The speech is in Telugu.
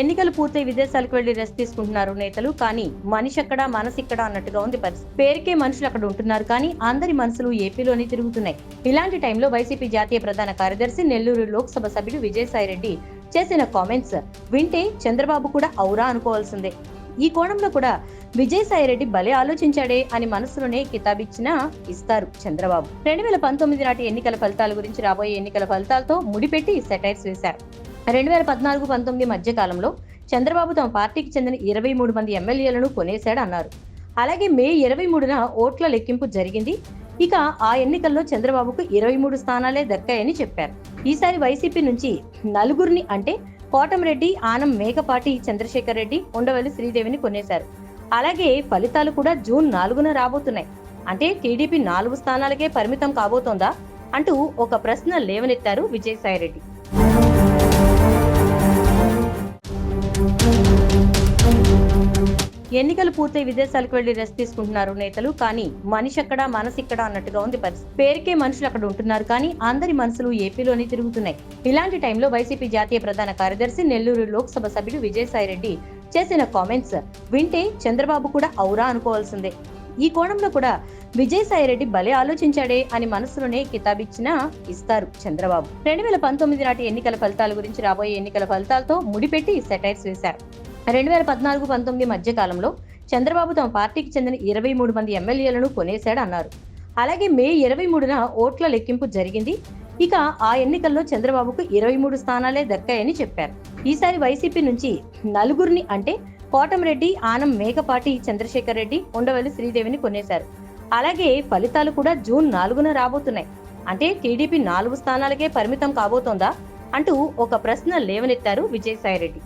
ఎన్నికలు పూర్తయి విదేశాలకు వెళ్ళి రెస్ట్ తీసుకుంటున్నారు నేతలు కానీ మనిషి అక్కడ మనసు ఇక్కడ అన్నట్టుగా ఉంది పరిస్థితి. పేరుకే మనుషులు అక్కడ ఉంటున్నారు కానీ అందరి మనసులు ఏపీలోనే తిరుగుతున్నాయి. ఇలాంటి టైంలో వైసీపీ జాతీయ ప్రధాన కార్యదర్శి నెల్లూరు లోక్సభ సభ్యుడు విజయసాయిరెడ్డి చేసిన కామెంట్స్ వింటే చంద్రబాబు కూడా ఔరా అనుకోవాల్సిందే. ఈ కోణంలో కూడా విజయసాయిరెడ్డి భలే ఆలోచించాడే అని మనసులోనే కితాబిచ్చిన ఇస్తారు చంద్రబాబు. రెండు వేల పంతొమ్మిది నాటి ఎన్నికల ఫలితాల గురించి రాబోయే ఎన్నికల ఫలితాలతో ముడిపెట్టి సెటైర్స్ వేశారు. రెండు వేల పద్నాలుగు పంతొమ్మిది మధ్య కాలంలో చంద్రబాబు తమ పార్టీకి చెందిన ఇరవై మూడు మంది ఎమ్మెల్యేలను కొనేశాడు అన్నారు. అలాగే మే ఇరవై మూడున ఓట్ల లెక్కింపు జరిగింది. ఇక ఆ ఎన్నికల్లో చంద్రబాబుకు ఇరవై మూడు స్థానాలే దక్కాయని చెప్పారు. ఈసారి వైసీపీ నుంచి నలుగురిని అంటే కోటంరెడ్డి ఆనం మేకపాటి చంద్రశేఖర్ రెడ్డి ఉండవల్లి శ్రీదేవిని కొనేశారు అలాగే ఫలితాలు కూడా జూన్ నాలుగున రాబోతున్నాయి. అంటే టీడీపీ నాలుగు స్థానాలకే పరిమితం కాబోతోందా అంటూ ఒక ప్రశ్న లేవనెత్తారు విజయసాయిరెడ్డి ఎన్నికలు పూర్తయి విదేశాలకు వెళ్ళి రెస్ట్ తీసుకుంటున్నారు నేతలు. కానీ మనిషి అక్కడ మనసు ఇక్కడ అన్నట్టుగా ఉంది పరిస్థితి. పేరుకే మనుషులు అక్కడ ఉంటున్నారు కానీ అందరి మనసులు ఏపీలోనే తిరుగుతున్నాయి. ఇలాంటి టైంలో వైసీపీ జాతీయ ప్రధాన కార్యదర్శి నెల్లూరు లోక్సభ సభ్యుడు విజయసాయిరెడ్డి చేసిన కామెంట్స్ వింటే చంద్రబాబు కూడా ఔరా అనుకోవాల్సిందే. ఈ కోణంలో కూడా విజయసాయిరెడ్డి భలే ఆలోచించాడే అని మనసులోనే కితాబిచ్చినా ఇస్తారు చంద్రబాబు. రెండు వేల పంతొమ్మిది నాటి ఎన్నికల ఫలితాల గురించి రాబోయే ఎన్నికల ఫలితాలతో ముడిపెట్టి సెటైర్స్ వేశారు. రెండు వేల పద్నాలుగు పంతొమ్మిది మధ్య కాలంలో చంద్రబాబు తమ పార్టీకి చెందిన ఇరవై మూడు మంది ఎమ్మెల్యేలను కొనేశాడు అన్నారు అలాగే మే ఇరవై మూడున ఓట్ల లెక్కింపు జరిగింది. ఇక ఆ ఎన్నికల్లో చంద్రబాబుకు ఇరవై మూడు స్థానాలే దక్కాయని చెప్పారు. ఈసారి వైసీపీ నుంచి నలుగురిని అంటే కోటంరెడ్డి ఆనం మేకపాటి చంద్రశేఖర్ రెడ్డి ఉండవల్లి శ్రీదేవిని కొనేశారు. అలాగే ఫలితాలు కూడా జూన్ నాలుగున రాబోతున్నాయి. అంటే టీడీపీ నాలుగు స్థానాలకే పరిమితం కాబోతోందా అంటూ ఒక ప్రశ్న లేవనెత్తారు విజయసాయిరెడ్డి